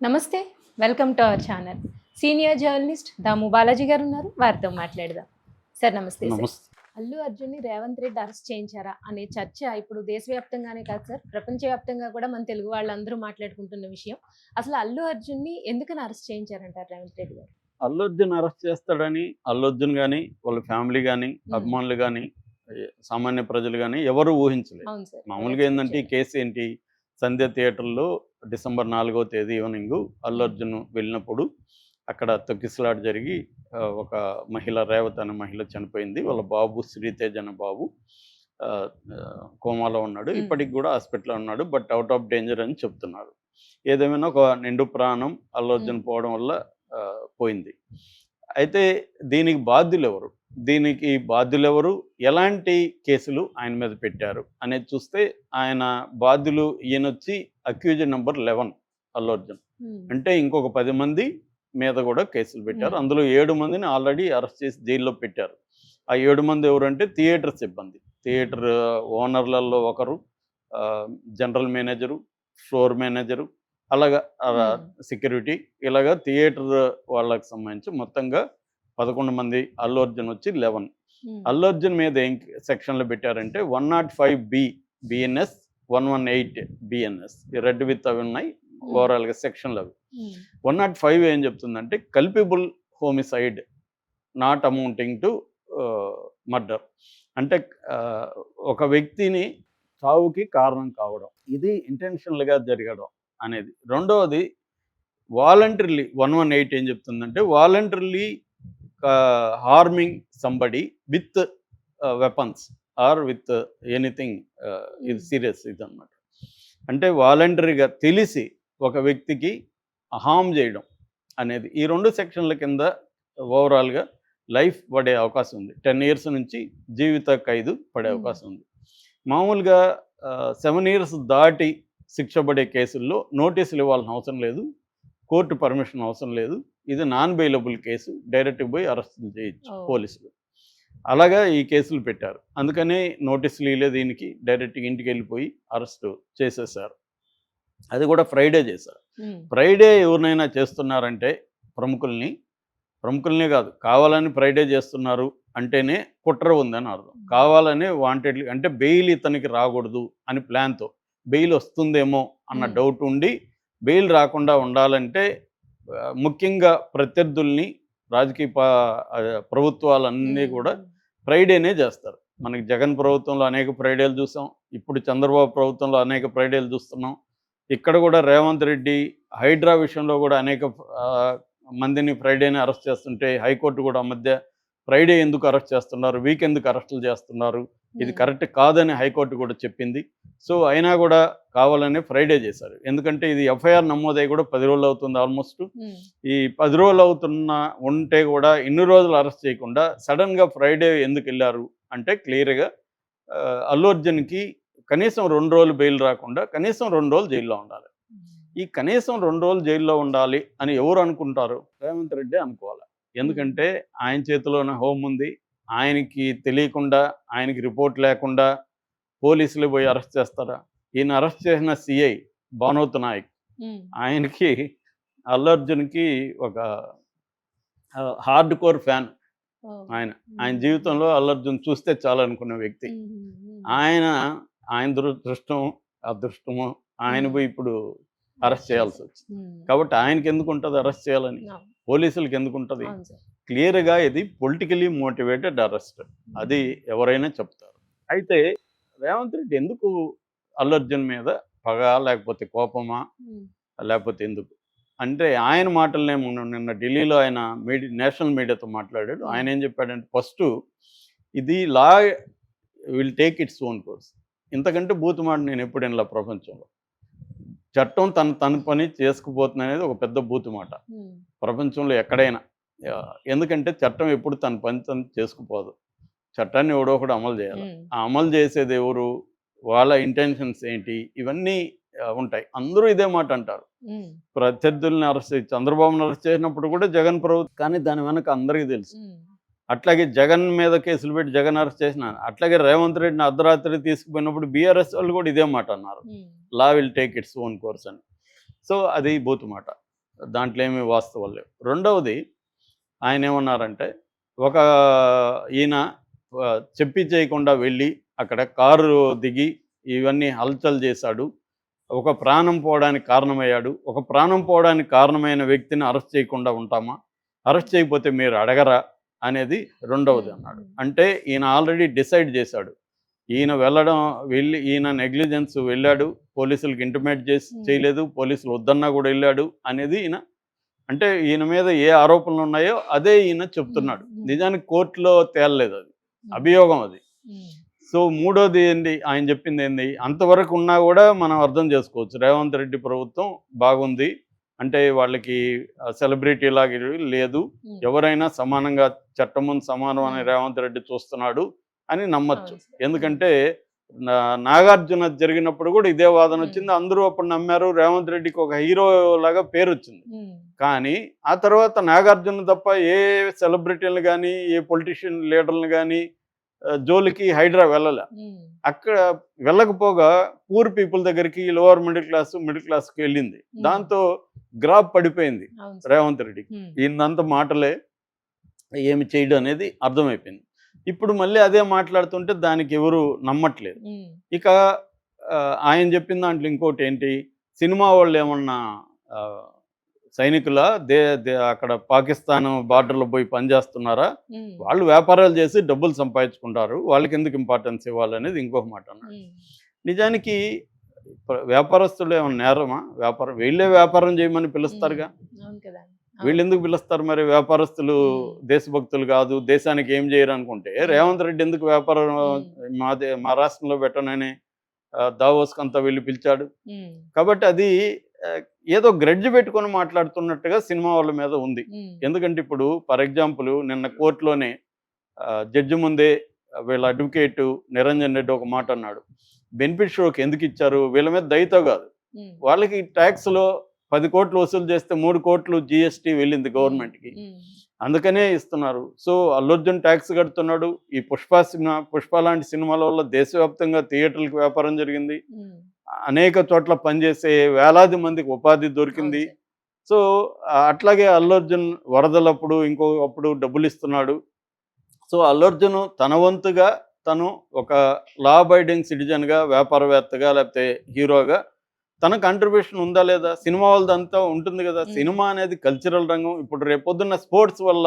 నమస్తే welcome to our channel. Senior journalist Damu Balaji garu ఉన్నారు వారితో మాట్లాడదాం. సార్ నమస్తే అల్లు అర్జున్ని రేవంత్ రెడ్డి అరెస్ట్ చేయించారా అనే చర్చ ఇప్పుడు దేశవ్యాప్తంగానే కాదు సార్ ప్రపంచవ్యాప్తంగా కూడా మన తెలుగు వాళ్ళందరూ మాట్లాడుకుంటున్న విషయం. అసలు అల్లు అర్జున్ని ఎందుకని అరెస్ట్ చేయించారంటారు రేవంత్ రెడ్డి గారు? అల్లు అర్జున్ అరెస్ట్ చేస్తాడని అల్లు అర్జున్ కానీ వాళ్ళ ఫ్యామిలీ కానీ అభిమానులు కానీ సామాన్య ప్రజలు కానీ ఎవరు ఊహించలేదు. అవును సార్. మామూలుగా ఏంటంటే ఈ కేసు ఏంటి? సంధ్య థియేటర్లో డిసెంబర్ నాలుగో తేదీ ఈవినింగ్ అల్లు అర్జున్ వెళ్ళినప్పుడు అక్కడ తొక్కిసలాట జరిగి ఒక మహిళ రేవత్ అనే మహిళ చనిపోయింది. వాళ్ళ బాబు శ్రీతేజ్ అనే బాబు కోమాలో ఉన్నాడు. ఇప్పటికి కూడా హాస్పిటల్లో ఉన్నాడు బట్ అవుట్ ఆఫ్ డేంజర్ అని చెప్తున్నారు. ఏదేమైనా ఒక నిండు ప్రాణం అల్లు అర్జున్. పోవడం వల్ల పోయింది. అయితే దీనికి బాధ్యులు ఎవరు? దీనికి బాధ్యులు ఎవరు ఎలాంటి కేసులు ఆయన మీద పెట్టారు? అనేది చూస్తే ఆయన బాధ్యులు ఈయన వచ్చి accused number eleven Allu Arjun. అంటే ఇంకొక పది మంది మీద కూడా కేసులు పెట్టారు. అందులో ఏడు మందిని ఆల్రెడీ అరెస్ట్ చేసి జైల్లో పెట్టారు. ఆ ఏడు మంది ఎవరంటే థియేటర్ సిబ్బంది. థియేటర్ ఓనర్లలో ఒకరు జనరల్ మేనేజరు ఫ్లోర్ మేనేజరు అలాగా. సెక్యూరిటీ. ఇలాగా థియేటర్ వాళ్ళకి సంబంధించి మొత్తంగా పదకొండు మంది అల్లు అర్జున్ వచ్చి లెవెన్ ఉమ్. అల్లు అర్జున్ మీద ఏం సెక్షన్లు పెట్టారంటే one nought five B B N S one one eight B N S read with అవి ఉన్నాయి ఓవరాల్గా సెక్షన్లు అవి. వన్ నాట్ ఫైవ్ ఏం చెప్తుందంటే culpable homicide not amounting to murder అంటే ఒక వ్యక్తిని చావుకి కారణం కావడం ఇది ఇంటెన్షనల్గా జరగడం అనేది. రెండవది వాలంటరీలీ వన్ వన్ ఎయిట్ ఏం చెప్తుందంటే voluntarily harming somebody with weapons or with anything ఇది సీరియస్ ఇది అనమాట అంటే వాలంటరీగా తెలిసి ఒక వ్యక్తికి హామ్ చేయడం అనేది ఈ రెండు సెక్షన్ల కింద ఓవరాల్గా లైఫ్ పడే అవకాశం ఉంది. టెన్ ఇయర్స్ నుంచి జీవిత ఖైదు పడే Hmm. అవకాశం ఉంది. మామూలుగా సెవెన్ ఇయర్స్ దాటి శిక్ష పడే కేసుల్లో నోటీసులు ఇవ్వాల్సిన అవసరం లేదు. కోర్టు పర్మిషన్ అవసరం లేదు. ఇది నాన్ బెయిలబుల్ కేసు. డైరెక్ట్ పోయి అరెస్ట్ చేయొచ్చు. పోలీసులు. అలాగా ఈ కేసులు పెట్టారు. అందుకనే నోటీసులు ఇవ్వలేదు దీనికి. డైరెక్ట్గా ఇంటికి వెళ్ళిపోయి అరెస్ట్ చేసేసారు. అది కూడా ఫ్రైడే చేశారు. ఫ్రైడే ఎవరినైనా చేస్తున్నారంటే ప్రముఖుల్ని ప్రముఖుల్నే కాదు కావాలని ఫ్రైడే చేస్తున్నారు అంటేనే కుట్ర ఉందని అర్థం. కావాలని వాంటెడ్ అంటే బెయిల్ ఇతనికి రాకూడదు అని ప్లాన్తో బెయిల్ వస్తుందేమో అన్న. డౌట్ ఉండి బెయిల్ రాకుండా ఉండాలంటే ముఖ్యంగా ప్రత్యర్థుల్ని రాజకీయ ప్రభుత్వాలన్నీ. కూడా ఫ్రైడేనే చేస్తారు. మనకి జగన్ ప్రభుత్వంలో అనేక ఫ్రైడేలు చూసాం. ఇప్పుడు చంద్రబాబు ప్రభుత్వంలో అనేక ఫ్రైడేలు చూస్తున్నాం. ఇక్కడ కూడా రేవంత్ రెడ్డి హైడ్రా విషయంలో కూడా అనేక మందిని ఫ్రైడేని అరెస్ట్ చేస్తుంటే హైకోర్టు కూడా ఆ మధ్య ఫ్రైడే ఎందుకు అరెస్ట్ చేస్తున్నారు? వీక్ ఎందుకు అరెస్టులు చేస్తున్నారు? ఇది. కరెక్ట్ కాదని హైకోర్టు కూడా చెప్పింది. సో అయినా కూడా కావాలని ఫ్రైడే చేశారు. ఎందుకంటే ఇది ఎఫ్ఐఆర్ నమోదై కూడా పది రోజులు అవుతుంది ఆల్మోస్ట్ ఉమ్. ఈ పది రోజులు అవుతున్న ఉంటే కూడా ఇన్ని రోజులు అరెస్ట్ చేయకుండా సడన్గా ఫ్రైడే ఎందుకు వెళ్ళారు అంటే క్లియర్గా అల్లు అర్జున్కి కనీసం రెండు రోజులు బెయిల్ రాకుండా కనీసం రెండు రోజులు జైల్లో ఉండాలి. ఈ కనీసం రెండు రోజులు జైల్లో ఉండాలి అని ఎవరు అనుకుంటారు? రేవంత్ రెడ్డి అనుకోవాలి. ఎందుకంటే ఆయన చేతిలోనే హోమ్ ఉంది. ఆయనకి తెలియకుండా ఆయనకి రిపోర్ట్ లేకుండా పోలీసులు పోయి అరెస్ట్ చేస్తారా? ఈయన అరెస్ట్ చేసిన సిఐ భానోత్ నాయక్. ఆయనకి అల్లు అర్జున్కి ఒక హార్డ్ కోర్ ఫ్యాన్. ఆయన. ఆయన జీవితంలో అల్లు అర్జున్ చూస్తే చాలు అనుకున్న వ్యక్తి. ఆయన ఆయన దురదృష్టం అదృష్టము ఆయన పోయి ఇప్పుడు అరెస్ట్ చేయాల్సి వచ్చింది. ఉమ్. కాబట్టి ఆయనకి ఎందుకు ఉంటుంది అరెస్ట్ చేయాలని. పోలీసులకి ఎందుకు ఉంటుంది. క్లియర్గా ఇది పొలిటికలీ మోటివేటెడ్ అరెస్ట్. అది ఎవరైనా చెప్తారు. అయితే రేవంత్ రెడ్డి ఎందుకు అల్లు అర్జున్ మీద పగ లేకపోతే కోపమా? ఉమ్. లేకపోతే ఎందుకు? అంటే ఆయన మాటలనే నిన్న ఢిల్లీలో ఆయన మీడియా నేషనల్ మీడియాతో మాట్లాడాడు. ఆయన ఏం చెప్పాడంటే ఫస్ట్ ఇది law will take its own course. ఇంతకంటే బూత్ మాట నేను ఎప్పుడు వినలా ప్రపంచంలో. చట్టం తన తన పని చేసుకుపోతుంది అనేది ఒక పెద్ద బూత్ మాట. ప్రపంచంలో ఎక్కడైనా. ఎందుకంటే చట్టం ఎప్పుడు తన పని తను చేసుకుపోదు. చట్టాన్ని ఎవడో ఒకడు అమలు చేయాలి. ఆ అమలు చేసేది ఎవరు? వాళ్ళ ఇంటెన్షన్స్ ఏంటి? ఇవన్నీ ఉంటాయి. అందరూ ఇదే మాట అంటారు. ప్రత్యర్థుల్ని అరెస్ట్ చేసి చంద్రబాబును అరెస్ట్ చేసినప్పుడు కూడా జగన్ ప్రభుత్వం. కానీ దాని వెనక అందరికీ తెలుసు. అట్లాగే జగన్ మీద కేసులు పెట్టి జగన్ అరెస్ట్ చేసిన అట్లాగే రేవంత్ రెడ్డిని అర్ధరాత్రి తీసుకుపోయినప్పుడు బీఆర్ఎస్ వాళ్ళు కూడా ఇదే మాట అన్నారు. ఉమ్. Law will take its own course అని. సో అది బూత్ మాట. దాంట్లో ఏమీ వాస్తవాలు లేవు. రెండవది ఆయన ఏమన్నారంటే ఒక ఈయన చెప్పి చేయకుండా వెళ్ళి అక్కడ కారు దిగి ఇవన్నీ హల్చల్ చేశాడు. ఒక ప్రాణం పోవడానికి కారణమయ్యాడు. ఒక ప్రాణం పోవడానికి కారణమైన వ్యక్తిని అరెస్ట్ చేయకుండా ఉంటామా? అరెస్ట్ చేయకపోతే మీరు అడగరా? అనేది రెండవది అన్నాడు. అంటే ఈయన ఆల్రెడీ డిసైడ్ చేశాడు. ఈయన వెళ్ళడం వెళ్ళి ఈయన నెగ్లిజెన్స్ వెళ్ళాడు పోలీసులకు ఇంటిమేట్ చేసి. చేయలేదు పోలీసులు వద్దన్నా కూడా వెళ్ళాడు అనేది ఈయన అంటే ఈయన మీద ఏ ఆరోపణలు ఉన్నాయో అదే ఈయన చెప్తున్నాడు. నిజానికి కోర్టులో తేలలేదు అది. అభియోగం అది. సో మూడోది ఏంటి ఆయన చెప్పింది ఏంది? అంతవరకు ఉన్నా కూడా మనం అర్థం చేసుకోవచ్చు. రేవంత్ రెడ్డి ప్రభుత్వం బాగుంది. అంటే వాళ్ళకి సెలబ్రిటీ లాగా లేదు. ఎవరైనా సమానంగా చట్టం ముందు సమానం అని. రేవంత్ రెడ్డి చూస్తున్నాడు అని నమ్మచ్చు. ఎందుకంటే నా- నాగార్జున జరిగినప్పుడు కూడా ఇదే వాదన. వచ్చింది అందరూ అప్పుడు నమ్మారు రేవంత్ రెడ్డికి ఒక హీరో లాగా పేరు వచ్చింది కానీ ఆ తర్వాత నాగార్జున తప్ప ఏ సెలబ్రిటీలు కానీ ఏ పొలిటీషియన్ లీడర్లు కానీ జోలికి హైడ్రా వెళ్ళలే. అక్కడ వెళ్ళకపోగా పూర్ పీపుల్ దగ్గరికి లోవర్ మిడిల్ క్లాస్ మిడిల్ క్లాస్కి వెళ్ళింది. దాంతో గ్రాఫ్ పడిపోయింది. రేవంత్ రెడ్డికి ఈయనంత మాటలే ఏమి చేయడం అనేది అర్థమైపోయింది. ఇప్పుడు మళ్ళీ అదే మాట్లాడుతుంటే దానికి ఎవరు నమ్మట్లేదు. ఇక ఆయన చెప్పిన దాంట్లో ఇంకోటి ఏంటి? సినిమా వాళ్ళు ఏమన్నా సైనికుల దే అక్కడ పాకిస్తాన్ బార్డర్లో పోయి పనిచేస్తున్నారా? వాళ్ళు వ్యాపారాలు చేసి డబ్బులు సంపాదించుకుంటారు. వాళ్ళకి ఎందుకు ఇంపార్టెన్స్ ఇవ్వాలనేది ఇంకొక మాట అన్నాడు. నిజానికి ప్ర- వ్యాపారస్తులు ఏమన్నా నేరమా? వ్యాపారం వీళ్ళే వ్యాపారం చేయమని పిలుస్తారుగా? వీళ్ళు ఎందుకు పిలుస్తారు మరి? వ్యాపారస్తులు. దేశభక్తులు కాదు దేశానికి ఏం చేయరు అనుకుంటే. రేవంత్ రెడ్డి ఎందుకు వ్యాపారం. మా మా రాష్ట్రంలో పెట్టనని దావోస్కి అంతా వెళ్ళి పిలిచాడు. కాబట్టి అది ఏదో గ్రెడ్జ్ పెట్టుకొని మాట్లాడుతున్నట్టుగా సినిమా వాళ్ళ మీద ఉంది. ఎందుకంటే ఇప్పుడు ఫర్ ఎగ్జాంపుల్ నిన్న కోర్టులోనే జడ్జి ముందే వీళ్ళ అడ్వకేట్ నిరంజన్ రెడ్డి ఒక మాట అన్నాడు. బెనిఫిట్ షోకి ఎందుకు ఇచ్చారు? వీళ్ళ మీద దయతో కాదు. వాళ్ళకి ట్యాక్స్లో పది కోట్లు వసూలు చేస్తే మూడు కోట్లు జిఎస్టీ వెళ్ళింది గవర్నమెంట్కి. అందుకనే ఇస్తున్నారు. సో అల్లర్జున్ ట్యాక్స్ కడుతున్నాడు. ఈ పుష్ప సినిమా పుష్ప లాంటి సినిమాల వల్ల దేశవ్యాప్తంగా థియేటర్లకు వ్యాపారం జరిగింది. అనేక చోట్ల పనిచేసే వేలాది మందికి ఉపాధి దొరికింది. సో అట్లాగే అల్లర్జున్ వరదలప్పుడు ఇంకో అప్పుడు డబ్బులు ఇస్తున్నాడు. సో అల్లర్జున్ తన వంతుగా తను ఒక లా అబైడింగ్ సిటిజన్గా వ్యాపారవేత్తగా లేకపోతే హీరోగా తన కంట్రిబ్యూషన్ ఉందా లేదా? సినిమా వాళ్ళదంతా ఉంటుంది కదా. సినిమా అనేది కల్చరల్ రంగం. ఇప్పుడు రేపొద్దున్న స్పోర్ట్స్ వల్ల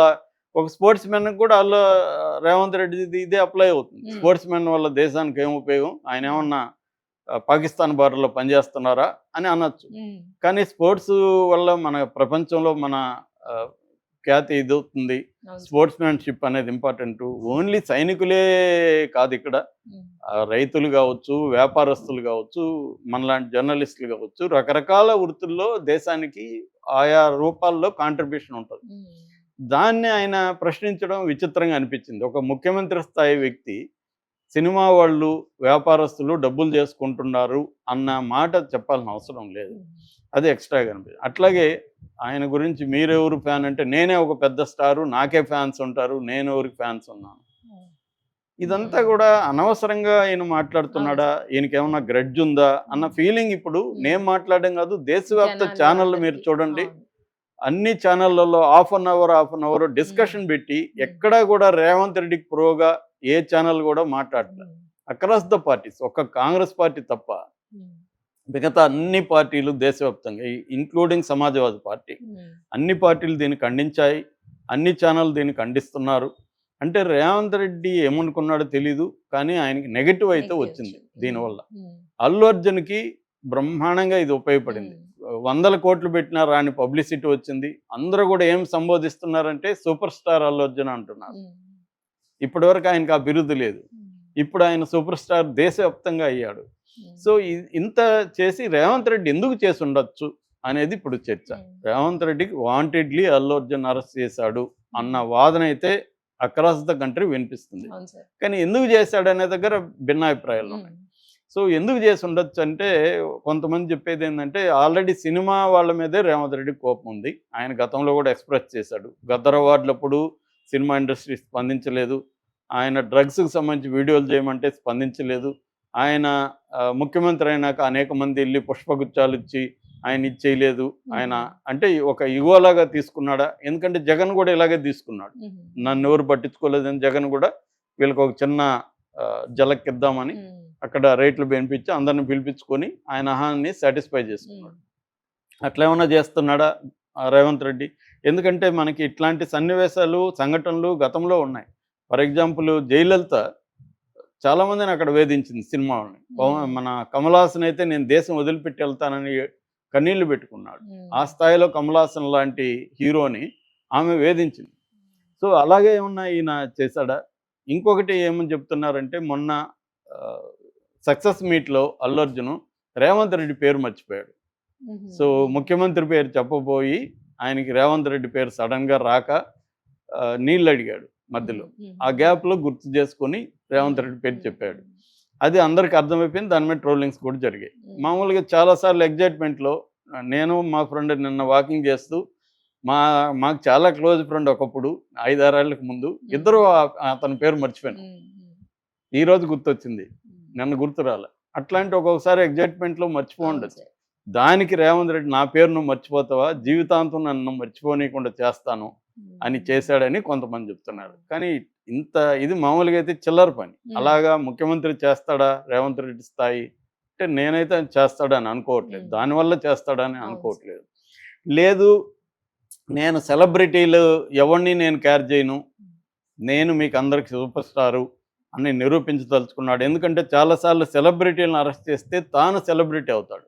ఒక స్పోర్ట్స్ మెన్ కూడా అల్ల రేవంత్ రెడ్డి ఇదే అప్లై అవుతుంది. స్పోర్ట్స్ మెన్ వల్ల దేశానికి ఏం ఉపయోగం? ఆయన ఏమన్నా పాకిస్తాన్ బార్డర్లో పనిచేస్తున్నారా అని అనొచ్చు. కానీ స్పోర్ట్స్ వల్ల మన ప్రపంచంలో మన ఖ్యాతి ఇది అవుతుంది. అవును. స్పోర్ట్స్ మ్యాన్షిప్ అనేది ఇంపార్టెంట్. ఓన్లీ సైనికులే కాదు ఇక్కడ. రైతులు కావచ్చు వ్యాపారస్తులు కావచ్చు మనలాంటి జర్నలిస్టులు కావచ్చు రకరకాల వృత్తుల్లో దేశానికి ఆయా రూపాల్లో కాంట్రిబ్యూషన్ ఉంటుంది. దాన్ని ఆయన ప్రశ్నించడం విచిత్రంగా అనిపించింది. ఒక ముఖ్యమంత్రి స్థాయి వ్యక్తి సినిమా వాళ్ళు వ్యాపారస్తులు డబ్బులు చేసుకుంటున్నారు అన్న మాట చెప్పాల్సిన అవసరం లేదు. అది ఎక్స్ట్రాగా అనిపించింది అట్లాగే ఆయన గురించి మీరెవరు ఫ్యాన్ అంటే నేనే ఒక పెద్ద స్టారు నాకే ఫ్యాన్స్ ఉంటారు నేను ఎవరికి ఫ్యాన్స్ ఉన్నాను. ఇదంతా కూడా అనవసరంగా ఈయన మాట్లాడుతున్నాడా ఈయనకి ఏమన్నా గ్రడ్జ్ ఉందా అన్న ఫీలింగ్ ఇప్పుడు నేను మాట్లాడడం కాదు దేశవ్యాప్త ఛానళ్ళు మీరు. చూడండి. అన్ని ఛానళ్ళలో half an hour half an hour discussion పెట్టి ఎక్కడా కూడా రేవంత్ రెడ్డికి ప్రోగా ఏ ఛానల్ కూడా మాట్లాడలేదు అక్రాస్ ద పార్టీస్ ఒక్క కాంగ్రెస్ పార్టీ తప్ప మిగతా అన్ని పార్టీలు దేశవ్యాప్తంగా ఇంక్లూడింగ్ సమాజ్వాదీ పార్టీ అన్ని పార్టీలు దీన్ని ఖండించాయి అన్ని ఛానల్ దీన్ని ఖండిస్తున్నారు. అంటే రేవంత్ రెడ్డి ఏమనుకున్నాడో తెలీదు కానీ ఆయనకి నెగటివ్ అయితే వచ్చింది. దీనివల్ల. అల్లు అర్జున్కి బ్రహ్మాండంగా ఇది ఉపయోగపడింది. వందల కోట్లు పెట్టినా రాని పబ్లిసిటీ వచ్చింది. అందరూ కూడా ఏం సంబోధిస్తున్నారంటే సూపర్ స్టార్ అల్లు అర్జున్ అంటున్నారు. ఉమ్, ఇప్పటివరకు ఆయనకు ఆ బిరుదు లేదు. ఉమ్, ఇప్పుడు ఆయన సూపర్ స్టార్ దేశవ్యాప్తంగా అయ్యాడు. ఉమ్, సో ఇంత చేసి రేవంత్ రెడ్డి ఎందుకు చేసి ఉండొచ్చు అనేది ఇప్పుడు చర్చ. ఉమ్, రేవంత్ రెడ్డికి వాంటెడ్లీ అల్లు అర్జున్ అరెస్ట్ చేశాడు అన్న వాదన అయితే అక్రాస్ ద కంట్రీ వినిపిస్తుంది. కానీ ఎందుకు చేశాడు అనే దగ్గర భిన్నాభిప్రాయాలు ఉన్నాయి. సో ఎందుకు చేసి ఉండొచ్చు అంటే కొంతమంది చెప్పేది ఏంటంటే ఆల్రెడీ సినిమా వాళ్ళ మీదే రేవంత్ రెడ్డి కోపం ఉంది. ఆయన గతంలో కూడా ఎక్స్ప్రెస్ చేశాడు. గద్దర్ అవార్డులప్పుడు సినిమా ఇండస్ట్రీ స్పందించలేదు. ఆయన డ్రగ్స్కి సంబంధించి వీడియోలు చేయమంటే స్పందించలేదు. ఆయన ముఖ్యమంత్రి అయినాక అనేక మంది వెళ్ళి పుష్పగుచ్చాలు ఇచ్చి ఆయన ఇది చేయలేదు. ఆయన అంటే ఒక ఇగోలాగా తీసుకున్నాడా? ఎందుకంటే జగన్ కూడా ఇలాగే తీసుకున్నాడు. నన్ను ఎవరు పట్టించుకోలేదని జగన్ కూడా వీళ్ళకి ఒక చిన్న జలక్కిద్దామని అక్కడ రేట్లు పెంపించి అందరిని పిలిపించుకొని ఆయన అహాన్ని సాటిస్ఫై చేసుకున్నాడు. అట్లా ఏమన్నా చేస్తున్నాడా రేవంత్ రెడ్డి? ఎందుకంటే మనకి ఇట్లాంటి సన్నివేశాలు సంఘటనలు గతంలో ఉన్నాయి. ఫర్ ఎగ్జాంపుల్ జయలలిత చాలా మందిని అక్కడ వేధించింది సినిమా మన కమల్ హాసన్ అయితే నేను దేశం వదిలిపెట్టి వెళ్తానని కన్నీళ్ళు పెట్టుకున్నాడు. ఆ స్థాయిలో కమల్ హాసన్ లాంటి హీరోని ఆమె వేధించింది. సో అలాగే ఏమన్నా ఈయన చేశాడా? ఇంకొకటి ఏమని చెప్తున్నారంటే మొన్న సక్సెస్ మీట్లో అల్లు అర్జున్ రేవంత్ రెడ్డి పేరు మర్చిపోయాడు. సో ముఖ్యమంత్రి పేరు చెప్పబోయి ఆయనకి రేవంత్ రెడ్డి పేరు సడన్గా రాక నీళ్ళు అడిగాడు. మధ్యలో. ఆ గ్యాప్లో గుర్తు చేసుకొని రేవంత్ రెడ్డి పేరు చెప్పాడు. అది అందరికి అర్థమైపోయింది దాని మీద ట్రోలింగ్స్ కూడా జరిగాయి. మామూలుగా చాలాసార్లు ఎగ్జైట్మెంట్లో నేను మా ఫ్రెండ్ నిన్న వాకింగ్ చేస్తూ మా మాకు చాలా క్లోజ్ ఫ్రెండ్ ఒకప్పుడు ఐదారేళ్ళకు ముందు ఇద్దరు అతని పేరు మర్చిపోయాను. ఉమ్, ఉమ్, ఈ రోజు గుర్తొచ్చింది. నన్ను గుర్తు రాలే. అట్లాంటి ఒక్కొక్కసారి ఎగ్జైట్మెంట్లో మర్చిపోండదు. దానికి రేవంత్ రెడ్డి నా పేరు నువ్వు మర్చిపోతావా? జీవితాంతం నన్ను మర్చిపోనీయకుండా చేస్తాను. అని చేశాడని కొంతమంది చెప్తున్నారు. కానీ ఇంత ఇది మామూలుగా అయితే చిల్లర పని. అలాగా ముఖ్యమంత్రి చేస్తాడా? రేవంత్ రెడ్డి స్థాయి అంటే నేనైతే చేస్తాడని అనుకోవట్లేదు. దానివల్ల చేస్తాడని. అనుకోవట్లేదు. లేదు నేను సెలబ్రిటీలు ఎవరిని నేను కేర్ చేయను? నేను మీకు అందరికి సూపర్ స్టారు అని నిరూపించదలుచుకున్నాడు. ఎందుకంటే చాలాసార్లు సెలబ్రిటీలను అరెస్ట్ చేస్తే తాను సెలబ్రిటీ అవుతాడు.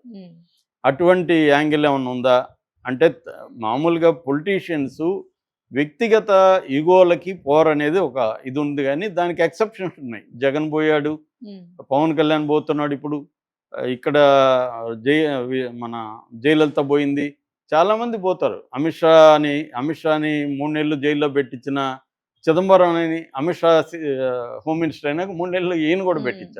అటువంటి యాంగిల్ ఏమైనా ఉందా? అంటే మామూలుగా పొలిటీషియన్స్ వ్యక్తిగత ఈగోలకి పోర్ అనేది ఒక ఇది ఉంది కానీ దానికి ఎక్సెప్షన్స్ ఉన్నాయి. జగన్ పోయాడు పవన్ కళ్యాణ్ పోతున్నాడు ఇప్పుడు. ఇక్కడ జై వి- మన జయలలిత పోయింది. చాలామంది పోతారు. అమిత్ షా అని అమిత్ షాని మూడు నెలలు జైల్లో పెట్టించిన చిదంబరం అని అమిత్ షా హోమ్ మినిస్టర్ అయినాక మూడు నెలలు ఈయన కూడా పెట్టించాడు.